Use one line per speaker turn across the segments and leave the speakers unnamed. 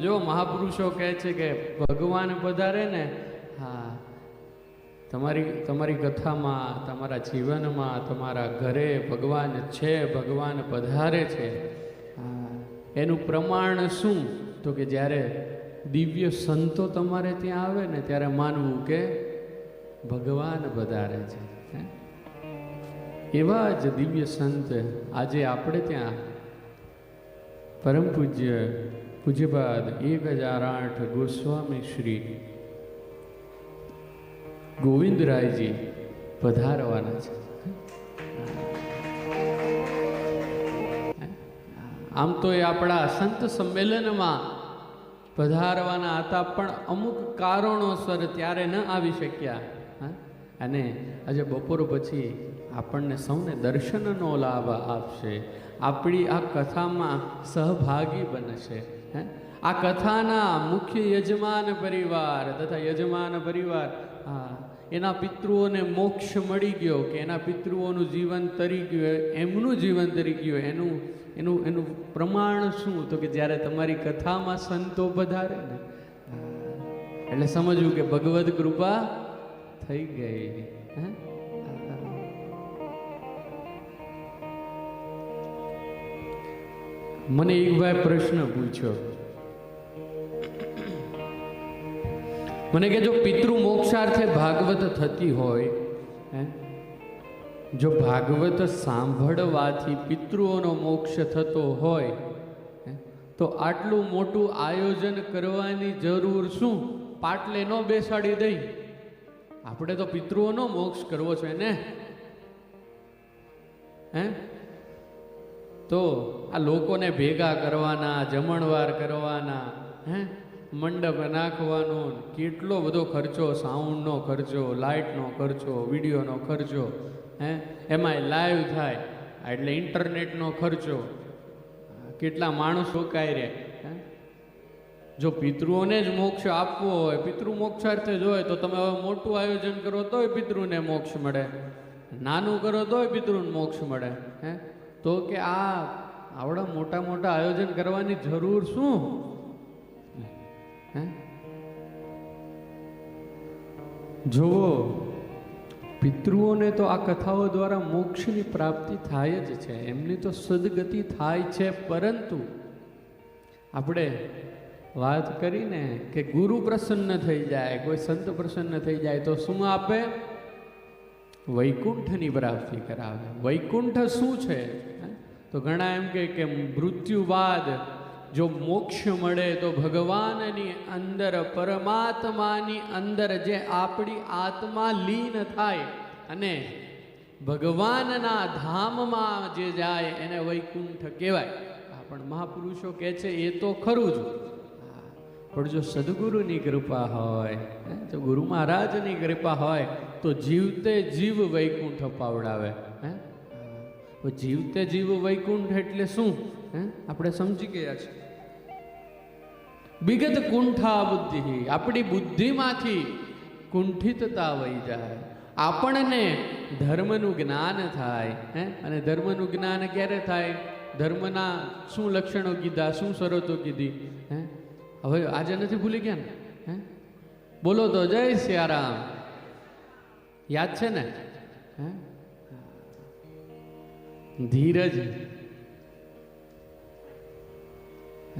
જો મહાપુરુષો કહે છે કે ભગવાન પધારે ને, હા, તમારી તમારી કથામાં, તમારા જીવનમાં, તમારા ઘરે ભગવાન છે, ભગવાન પધારે છે એનું પ્રમાણ શું? તો કે જ્યારે દિવ્ય સંતો તમારે ત્યાં આવે ને, ત્યારે માનવું કે ભગવાન પધારે છે એવા જ દિવ્ય સંત આજે આપણે ત્યાં. પરમ પૂજ્ય પૂજ્યપાદ એક હજાર આઠ ગોસ્વામી શ્રી ગોવિંદરાયજી પધારવાના છે આમ તો એ આપણા સંત સંમેલનમાં પધારવાના હતા, પણ અમુક કારણોસર ત્યારે ન આવી શક્યા? અને આજે બપોર પછી આપણને સૌને દર્શનનો લાભ આપશે. આપણી આ કથામાં સહભાગી બનશે, હે? આ કથાના મુખ્ય યજમાન પરિવાર તથા યજમાન પરિવાર, હા, એના પિતૃઓને મોક્ષ મળી ગયો કે એના પિતૃઓનું જીવન તરી ગયું, એમનું જીવન તરી ગયું, એનું એનું એનું પ્રમાણ શું? તો કે જ્યારે તમારી કથામાં સંતો વધારે ને એટલે સમજવું કે ભગવદ્ કૃપા થઈ ગઈ. મને એક ભાઈ પ્રશ્ન પૂછ્યો. મને કે જો પિતૃ મોક્ષાર્થે ભાગવત થતી હોય જો ભાગવત સાંભળવાથી પિતૃઓનો મોક્ષ થતો હોય તો આટલું મોટું આયોજન કરવાની જરૂર શું? પાટલે ન બેસાડી દઈ. આપણે તો પિતૃઓનો મોક્ષ કરવો છે ને? હે? તો આ લોકોને ભેગા કરવાના, જમણવાર કરવાના, હે? મંડપ નાખવાનો, કેટલો બધો ખર્ચો સાઉન્ડનો ખર્ચો લાઇટનો ખર્ચો વિડીયોનો ખર્ચો, હે? એમાંય લાઈવ થાય એટલે ઇન્ટરનેટનો ખર્ચો. કેટલા માણસો કાંઈ રહે હે? જો પિતૃઓને જ મોક્ષ આપવો હોય પિતૃ મોક્ષાર્થે જ હોય, તો તમે હવે મોટું આયોજન કરો તોય પિતૃને મોક્ષ મળે. નાનું કરો તોય પિતૃને મોક્ષ મળે. હે? તો કે આ આવડા મોટા મોટા આયોજન કરવાની જરૂર શું? હે? જુઓ, પિતૃઓને તો આ કથાઓ દ્વારા મોક્ષની પ્રાપ્તિ થાય જ છે. એમની તો સદગતિ થાય છે, પરંતુ આપણે વાત કરીને કે ગુરુ પ્રસન્ન થઈ જાય, કોઈ સંત પ્રસન્ન થઈ જાય તો શું આપે? વૈકુંઠની પ્રાપ્તિ કરાવે. વૈકુંઠ શું છે? તો ઘણા એમ કે મૃત્યુ બાદ જો મોક્ષ મળે તો ભગવાનની અંદર, પરમાત્માની અંદર જે આપણી આત્મા લીન થાય અને ભગવાનના ધામમાં જે જાય એને વૈકુંઠ કહેવાય. પણ મહાપુરુષો કહે છે, એ તો ખરું જ. પણ જો સદગુરુની કૃપા હોય જો ગુરુ મહારાજની કૃપા હોય, તો જીવતે જીવ વૈકુંઠ પાવડાવે હે. તો જીવતે જીવ વૈકુંઠ એટલે શું? હે, આપણે સમજી ગયા છીએ. વિગત કુંઠા બુદ્ધિ આપણી બુદ્ધિમાંથી કુંઠિતતા વહી જાય. આપણને ધર્મનું જ્ઞાન થાય, હે. અને ધર્મનું જ્ઞાન ક્યારે થાય? ધર્મના શું લક્ષણો કીધા? શું શરતો કીધી? હે? હવે આજે નથી ભૂલી ગયા ને? હે? બોલો તો, જય સિયારામ. યાદ છે ને? હે? ધીરજ.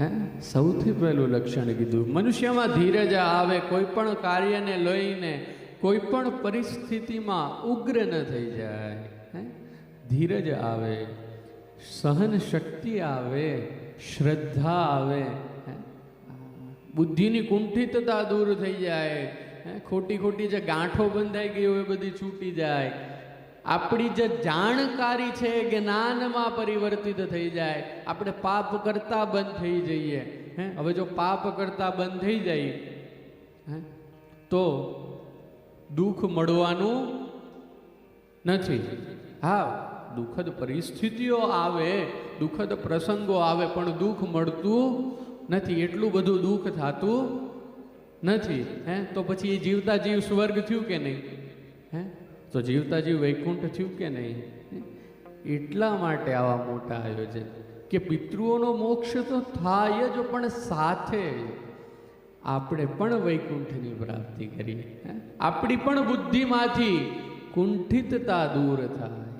હે? સૌથી પહેલું લક્ષણ કીધું, મનુષ્યમાં ધીરજ આવે, કોઈ પણ કાર્યને લઈને કોઈ પણ પરિસ્થિતિમાં ઉગ્ર ન થઈ જાય. હે? ધીરજ આવે સહન શક્તિ આવે, શ્રદ્ધા આવે, હે? બુદ્ધિની કુંઠિતતા દૂર થઈ જાય. ખોટી ખોટી જે ગાંઠો બંધાઈ ગઈ હોય એ બધી છૂટી જાય. આપણી જે જાણકારી છે એ જ્ઞાનમાં પરિવર્તિત થઈ જાય. આપણે પાપ કરતા બંધ થઈ જઈએ. હે, હવે જો પાપ કરતા બંધ થઈ જાય, હે, તો દુઃખ મળવાનું નથી. હા, દુઃખદ પરિસ્થિતિઓ આવે, દુઃખદ પ્રસંગો આવે, પણ દુઃખ મળતું નથી, એટલું બધું દુઃખ થતું નથી, હે? તો પછી એ જીવતા જીવ સ્વર્ગ થયું કે નહીં? હે? તો જીવતા જીવ વૈકુંઠ થયું કે નહીં? એટલા માટે આવા મોટા આયોજન. કે પિતૃઓનો મોક્ષ તો થાય જ, પણ સાથે આપણે પણ વૈકુંઠની પ્રાપ્તિ કરીએ? આપણી પણ બુદ્ધિમાંથી કુંઠિતતા દૂર થાય.